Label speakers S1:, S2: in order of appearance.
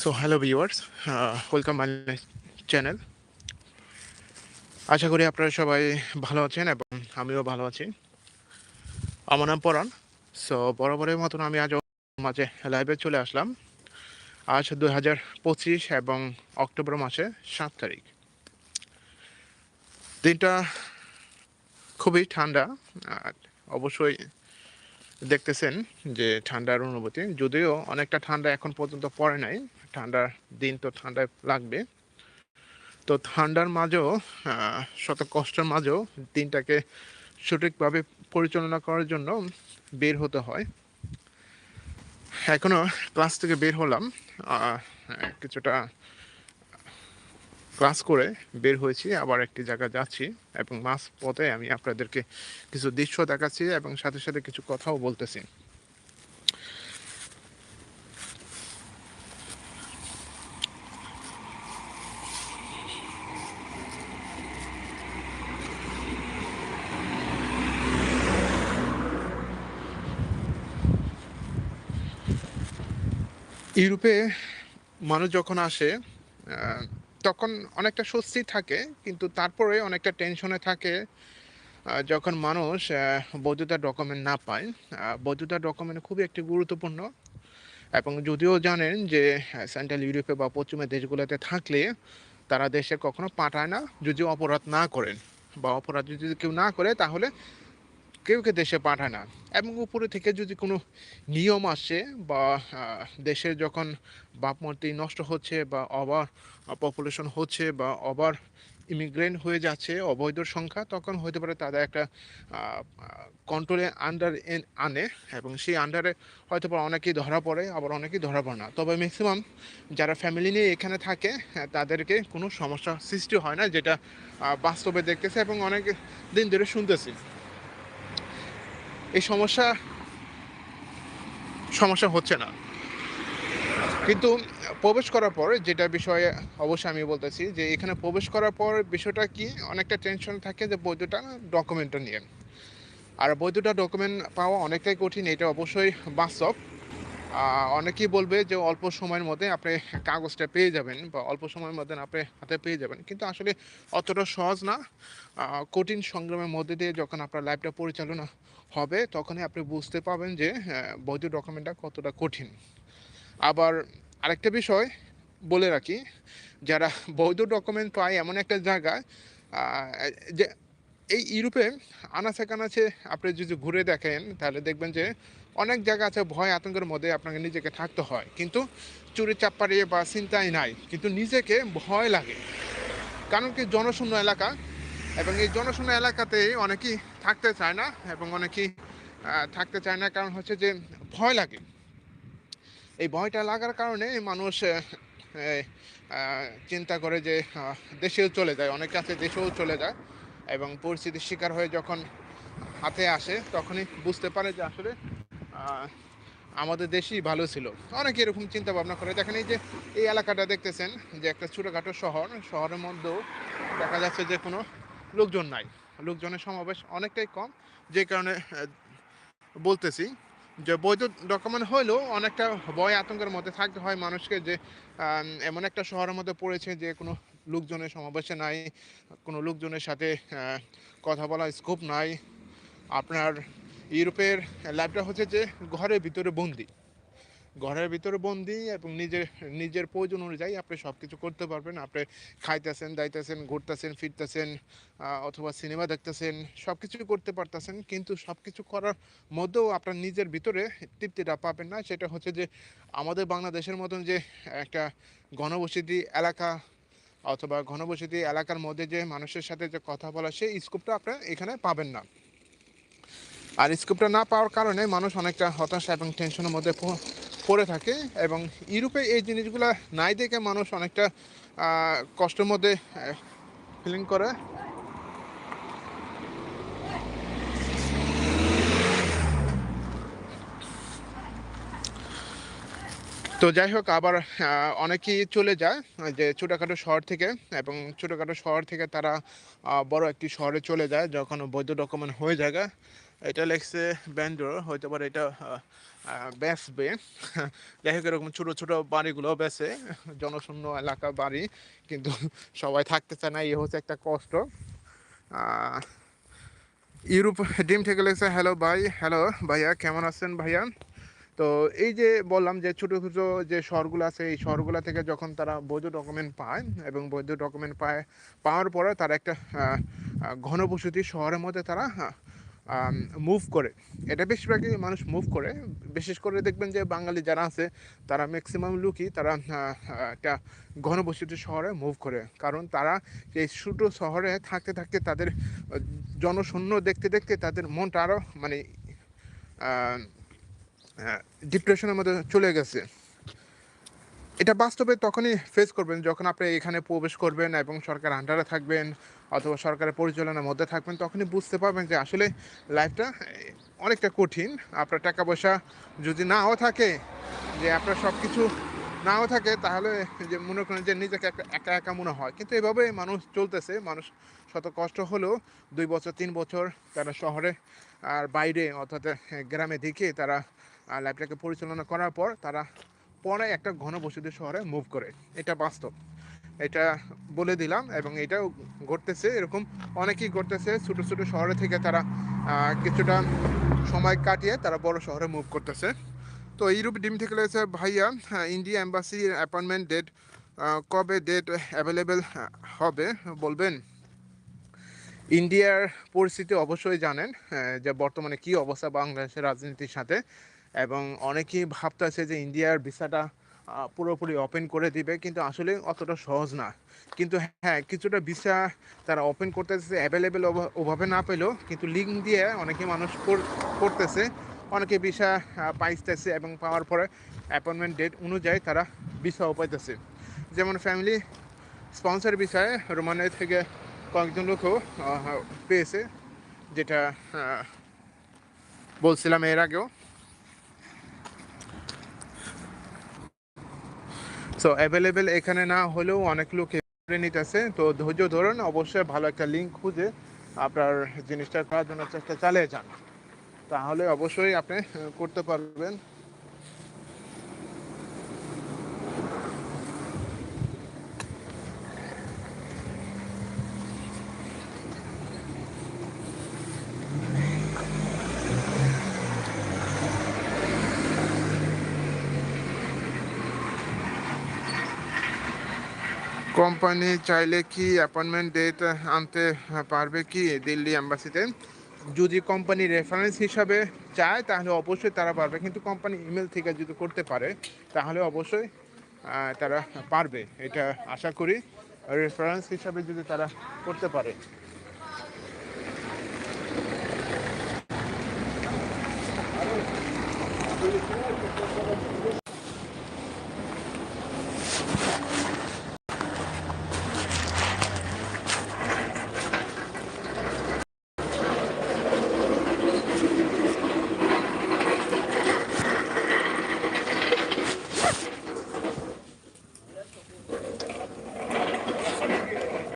S1: So hello viewers welcome my channel আশা করি আপনারা সবাই ভালো আছেন এবং আমিও ভালো আছি। আমার নাম পরাণ। সো বরাবরের মতন আমি আজ মাঝে লাইভে চলে আসলাম। আজ দু হাজার পঁচিশ এবং অক্টোবর মাসে সাত তারিখ। দিনটা খুবই ঠান্ডা। অবশ্যই দেখতেছেন যে ঠান্ডার অনুভূতি। যদিও অনেকটা ঠান্ডা এখন পর্যন্ত পড়ে নাই। ঠান্ডার দিন তো ঠান্ডায় লাগবে। তো ঠান্ডার মাঝেও শত কষ্টের মাঝেও দিনটাকে সঠিকভাবে পরিচালনা করার জন্য বের হতে হয়। এখনও ক্লাস থেকে বের হলাম কিছুটা ক্লাস করে বের হয়েছি, আবার একটি জায়গায় যাচ্ছি এবং মাঝ পথে আমি আপনাদেরকে কিছু দৃশ্য দেখাচ্ছি এবং সাথে সাথে কিছু কথাও বলতেছি। ইউরোপে মানুষ যখন আসে তখন অনেকটা স্বস্তি থাকে কিন্তু তারপরে অনেকটা টেনশনে থাকে যখন মানুষ আহ, বৈধতা ডকুমেন্ট না পায়। আহ, বৈধতা ডকুমেন্ট খুবই একটি গুরুত্বপূর্ণ এবং যদিও জানেন যে সেন্ট্রাল ইউরোপে বা পশ্চিমা দেশগুলোতে থাকলে তারা দেশে কখনো পাঠায় না। যদি অপরাধ না করেন বা অপরাধ যদি কেউ না করে তাহলে কেউ কে দেশে পাঠায় না। এবং উপরে থেকে যদি কোনো নিয়ম আসে বা দেশের যখন ভাবমূর্তি নষ্ট হচ্ছে বা ওভার পপুলেশন হচ্ছে বা ওভার ইমিগ্রেন্ট হয়ে যাচ্ছে অবৈধ সংখ্যা তখন হতে পারে তাদের একটা কন্ট্রোলে আন্ডার আনে এবং সেই আন্ডারে হয়তো বা অনেকেই ধরা পড়ে আবার অনেকেই ধরা পড়ে না। তবে ম্যাক্সিমাম যারা ফ্যামিলি নিয়ে এখানে থাকে হ্যাঁ, তাদেরকে কোনো সমস্যা সৃষ্টি হয় না যেটা বাস্তবে দেখতেছে এবং অনেক দিন ধরে শুনতেছি। এই সমস্যা সমস্যা হচ্ছে না। কিন্তু প্রবেশ করার পর যেটা বিষয়ে অবশ্যই আমি বলতেছি যে এখানে প্রবেশ করার পর বিষয়টা কি? অনেকটা টেনশন থাকে যে বৈধটা ডকুমেন্টটা নিয়ে। আর বৈধটা ডকুমেন্ট পাওয়া অনেকটাই কঠিন, এটা অবশ্যই বাস্তব। অনেকেই বলবে যে অল্প সময়ের মধ্যে আপনি কাগজটা পেয়ে যাবেন বা অল্প সময়ের মধ্যে আপনি হাতে পেয়ে যাবেন। কিন্তু আসলে অতটা সহজ না। কঠিন সংগ্রামের মধ্যে দিয়ে যখন আপনার লাইফটা পরিচালনা হবে, তখনই আপনি বুঝতে পাবেন যে বৈধ ডকুমেন্টটা কতটা কঠিন। আবার আরেকটা বিষয় বলে রাখি, যারা বৈধ ডকুমেন্ট পায় এমন একটা জায়গায় যে এই ইউরোপে আনাচে কানাচে আপনি যদি ঘুরে দেখেন, তাহলে দেখবেন যে অনেক জায়গা আছে, ভয় আতঙ্কের মধ্যে আপনাকে নিজেকে থাকতে হয়। কিন্তু চুরি চাপ্পারি বা চিন্তাই নাই, কিন্তু নিজেকে ভয় লাগে। কারণ কি জনশূন্য এলাকা এবং এই জনশূন্য এলাকাতে অনেকেই থাকতে চায় না এবং অনেকেই থাকতে চায় না। কারণ হচ্ছে যে ভয় লাগে। এই ভয়টা লাগার কারণে মানুষ চিন্তা করে যে দেশেও চলে যায়, অনেকে আছে দেশেও চলে যায় এবং পরিস্থিতির শিকার হয়ে যখন হাতে আসে, তখনই বুঝতে পারে যে আসলে আমাদের দেশই ভালো ছিল। অনেকে এরকম চিন্তা ভাবনা করে। দেখেন এই যে এই এলাকাটা দেখতেছেন, যে একটা ছোটোখাটো শহর, শহরের মধ্যেও দেখা যাচ্ছে যে কোনো লোকজন নাই। লোকজনের সমাবেশ অনেকটাই কম, যে কারণে বলতেছি যে বৈধ ডকুমেন্ট হলেও অনেকটা ভয়, আতঙ্কের মধ্যে থাকতে হয় মানুষকে যে এমন একটা শহরের মধ্যে পড়েছে যে কোনো লোকজনের সমাবেশে নাই, কোনো লোকজনের সাথে কথা বলার স্কোপ নাই। আপনার ইউরোপের লাইফটা হচ্ছে যে ঘরের ভিতরে বন্দি। ঘরের ভিতরে বন্দি এবং নিজের নিজের প্রয়োজন অনুযায়ী আপনি সব কিছু করতে পারবেন। আপনি খাইতেছেন, দাইতেছেন, ঘুরতেছেন, ফিরতেছেন অথবা সিনেমা দেখতেছেন সব কিছুই করতে পারতেছেন। কিন্তু সব কিছু করার মধ্যেও আপনার নিজের ভিতরে তৃপ্তিটা পাবেন না। সেটা হচ্ছে যে আমাদের বাংলাদেশের মতন যে একটা ঘনবসতি এলাকা অথবা ঘনবসতি এলাকার মধ্যে যে মানুষের সাথে যে কথা বলা, সেই স্কোপটা আপনার এখানে পাবেন না। আর স্কোপটা না পাওয়ার কারণে মানুষ অনেকটা হতাশা এবং টেনশনের মধ্যে পড়ে থাকে এবং ইউরোপে এই জিনিসগুলো নাই দেখে মানুষ অনেকটা কষ্টের মধ্যে ফিলিং করে। তো যাই হোক, আবার অনেকেই চলে যায়, যে ছোটোখাটো শহর থেকে এবং ছোটোখাটো শহর থেকে তারা বড় একটি শহরে চলে যায়, যখন বৈধ ডকুমেন্ট হয়ে যায়। এটা লেখছে ব্যান্ডোর হয়তো পারে এটা বেচবে। যাই হোক এরকম ছোটো ছোটো বাড়িগুলো বেচে, জনশূন্য এলাকা বাড়ি, কিন্তু সবাই থাকতে চায় না, এই হচ্ছে একটা কষ্ট। ইউরোপ ডিম থেকে লেগেছে হ্যালো ভাই হ্যালো ভাইয়া, কেমন আছেন ভাইয়া? তো এই যে বললাম যে ছোটো ছোটো যে শহরগুলো আছে, এই শহরগুলো থেকে যখন তারা বৈধ ডকুমেন্ট পায় এবং বৈধ ডকুমেন্ট পায়, পাওয়ার পরে তারা একটা ঘনবসতি শহরের মধ্যে তারা মুভ করে। এটা বেশিরভাগই মানুষ মুভ করে। বিশেষ করে দেখবেন যে বাঙালি যারা আছে, তারা ম্যাক্সিমাম লোকই তারা একটা ঘনবসতি শহরে মুভ করে। কারণ তারা এই ছোটো শহরে থাকতে থাকতে তাদের জনশূন্য দেখতে দেখতে তাদের মনটা আরও মানে ডিপ্রেশনের মধ্যে চলে গেছে। এটা বাস্তবে তখনই ফেস করবেন যখন আপনি এখানে প্রবেশ করবেন এবং সরকার আন্ডারে থাকবেন অথবা সরকারের পরিচালনার মধ্যে থাকবেন, তখনই বুঝতে পারবেন যে আসলে লাইফটা অনেকটা কঠিন। আপনার টাকা পয়সা যদি নাও থাকে, যে আপনার সব কিছু নাও থাকে, তাহলে যে মনে করেন যে নিজেকে একা একা মনে হয়। কিন্তু এভাবে মানুষ চলতেছে, মানুষ শত কষ্ট হলেও দুই বছর, তিন বছর তারা শহরে আর বাইরে অর্থাৎ গ্রামে দিকে তারা লাইফটাকে পরিচালনা করার পর তারা পরে একটা ঘনবসতি শহরে মুভ করে। এটা বাস্তব। এটা বলে দিলাম এবং এটাও ঘটতেছে। এরকম অনেকেই ঘটতেছে। ছোটো ছোটো শহরে থেকে তারা কিছুটা সময় কাটিয়ে তারা বড় শহরে মুভ করতেছে। তো ইউরোপ ডিম থেকে রয়েছে ভাইয়া হ্যাঁ, ইন্ডিয়া এম্বাসির অ্যাপয়েন্টমেন্ট ডেট কবে ডেট অ্যাভেলেবেল হবে? বলবেন। ইন্ডিয়ার পরিস্থিতি অবশ্যই জানেন যে বর্তমানে কি অবস্থা বাংলাদেশের রাজনীতির সাথে। এবং অনেকেই ভাবতেছে যে ইন্ডিয়ার ভিসাটা পুরোপুরি ওপেন করে দিবে, কিন্তু আসলে অতটা সহজ না। কিন্তু হ্যাঁ কিছুটা ভিসা তারা ওপেন করতেছে অ্যাভেলেবেল ওভাবে না পেলেও, কিন্তু লিঙ্ক দিয়ে অনেকে মানুষ করতেছে। অনেকে ভিসা পাইতেছে এবং পাওয়ার পরে অ্যাপয়েন্টমেন্ট ডেট অনুযায়ী তারা ভিসাও পাইতেছে। যেমন ফ্যামিলি স্পন্সর বিষয়ে রোমানিয়া থেকে কয়েকজন লোকও পেয়েছে, যেটা বলছিলাম এর আগেও। সো অ্যাভেলেবেল এখানে না হলেও অনেক লোক নিতেছে। তো ধৈর্য ধরুন, অবশ্যই ভালো একটা লিঙ্ক খুঁজে আপনার জিনিসটা করার জন্য চেষ্টা চালিয়ে যান। তাহলে অবশ্যই আপনি করতে পারবেন। কোম্পানি চাইলে কি অ্যাপয়েন্টমেন্ট ডেট আনতে পারবে কি দিল্লি অ্যাম্বাসিতে যদি কোম্পানি রেফারেন্স হিসাবে চায়, তাহলে অবশ্যই তারা পারবে। কিন্তু কোম্পানি ইমেল থেকে যদি করতে পারে, তাহলে অবশ্যই তারা পারবে। এটা আশা করি। রেফারেন্স হিসাবে যদি তারা করতে পারে।